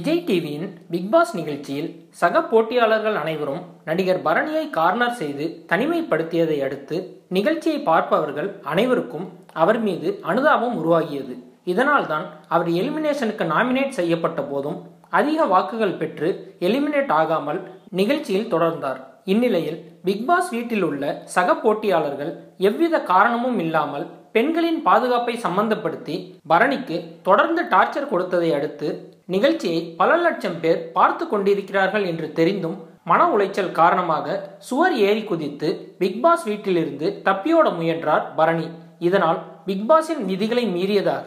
விஜய் டிவியின் பிக்பாஸ் நிகழ்ச்சியில் சக போட்டியாளர்கள் அனைவரும் நடிகர் பரணியை கார்னர் செய்து தனிமைப்படுத்தியதை அடுத்து நிகழ்ச்சியை பார்ப்பவர்கள் அனைவருக்கும் அவர் மீது அனுதாபம் உருவாகியது. இதனால்தான் அவர் எலிமினேஷனுக்கு நாமினேட் செய்யப்பட்ட போதும் அதிக வாக்குகள் பெற்று எலிமினேட் ஆகாமல் நிகழ்ச்சியில் தொடர்ந்தார். இந்நிலையில் பிக்பாஸ் வீட்டில் உள்ள சக போட்டியாளர்கள் எவ்வித காரணமும் இல்லாமல் பெண்களின் பாதுகாப்பை சம்பந்தப்படுத்தி பரணிக்கு தொடர்ந்து டார்ச்சர் கொடுத்ததை அடுத்து நிகழ்ச்சியை பல லட்சம் பேர் பார்த்து கொண்டிருக்கிறார்கள் என்று தெரிந்தும் மன உளைச்சல் காரணமாக சுவர் ஏறி குதித்து பிக்பாஸ் வீட்டிலிருந்து தப்பியோட முயன்றார் பரணி. இதனால் பிக்பாஸின் விதிகளை மீறியதாக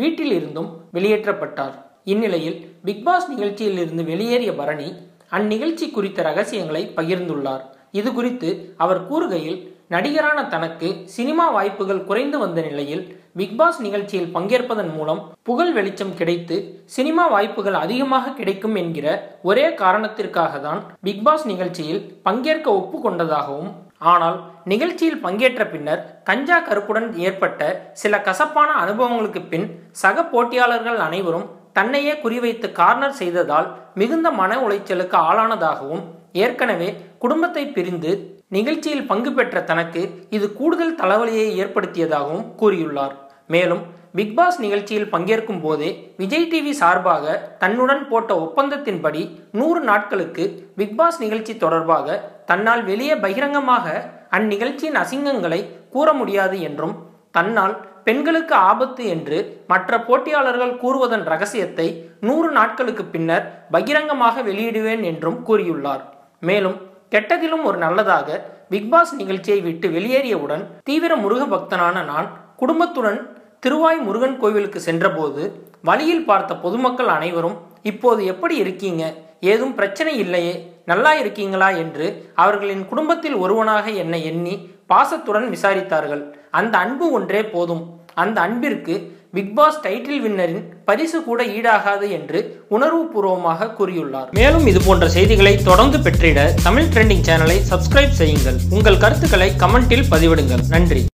வீட்டில் இருந்தும் வெளியேற்றப்பட்டார். இந்நிலையில் பிக்பாஸ் நிகழ்ச்சியில் இருந்து வெளியேறிய பரணி அந்நிகழ்ச்சி குறித்த ரகசியங்களை பகிர்ந்துள்ளார். இது குறித்து அவர் கூறுகையில் நடிகரான தனக்கு சினிமா வாய்ப்புகள் குறைந்து வந்த நிலையில் பிக்பாஸ் நிகழ்ச்சியில் பங்கேற்பதன் மூலம் புகழ் வெளிச்சம் கிடைத்து சினிமா வாய்ப்புகள் அதிகமாக கிடைக்கும் என்கிற ஒரே காரணத்திற்காக தான் பிக்பாஸ் நிகழ்ச்சியில் பங்கேற்க ஒப்புக்கொண்டதாகவும் ஆனால் நிகழ்ச்சியில் பங்கேற்ற பின்னர் கஞ்சா கருப்புடன் ஏற்பட்ட சில கசப்பான அனுபவங்களுக்கு பின் சக போட்டியாளர்கள் அனைவரும் தன்னையே குறிவைத்து கார்னர் செய்ததால் மிகுந்த மன உளைச்சலுக்கு ஆளானதாகவும் ஏற்கனவே குடும்பத்தை பிரிந்து நிகழ்ச்சியில் பங்கு பெற்ற தனக்கு இது கூடுதல் தலைவலியை ஏற்படுத்தியதாகவும் கூறியுள்ளார். மேலும் பிக்பாஸ் நிகழ்ச்சியில் பங்கேற்கும் போதே விஜய் டிவி சார்பாக தன்னுடன் போட்ட ஒப்பந்தத்தின்படி நூறு நாட்களுக்கு பிக்பாஸ் நிகழ்ச்சி தொடர்பாக தன்னால் வெளியே பகிரங்கமாக அந்நிகழ்ச்சியின் அசிங்கங்களை கூற முடியாது என்றும் தன்னால் பெண்களுக்கு ஆபத்து என்று மற்ற போட்டியாளர்கள் கூறுவதன் ரகசியத்தை நூறு நாட்களுக்கு பின்னர் பகிரங்கமாக வெளியிடுவேன் என்றும் கூறியுள்ளார். மேலும் கெட்டதிலும் ஒரு நல்லதாக பிக்பாஸ் நிகழ்ச்சியை விட்டு வெளியேறியவுடன் தீவிர முருக பக்தனான நான் குடும்பத்துடன் திருவாய் முருகன் கோவிலுக்கு சென்றபோது வழியில் பார்த்த பொதுமக்கள் அனைவரும் இப்போது எப்படி இருக்கீங்க? ஏதும் பிரச்சனை இல்லையே? நல்லா இருக்கீங்களா? என்று அவர்களின் குடும்பத்தில் ஒருவனாக என்னை எண்ணி பாசத்துடன் விசாரித்தார்கள். அந்த அன்பு ஒன்றே போதும். அந்த அன்பிற்கு பிக்பாஸ் டைட்டில் வின்னரின் பரிசு கூட ஈடாகாது என்று உணர்வுபூர்வமாக கூறியுள்ளார். மேலும் இது போன்ற செய்திகளை தொடர்ந்து பெற்றிட தமிழ் ட்ரெண்டிங் சேனலை சப்ஸ்கிரைப் செய்யுங்கள். உங்கள் கருத்துக்களை கமெண்டில் பதிவிடுங்கள். நன்றி.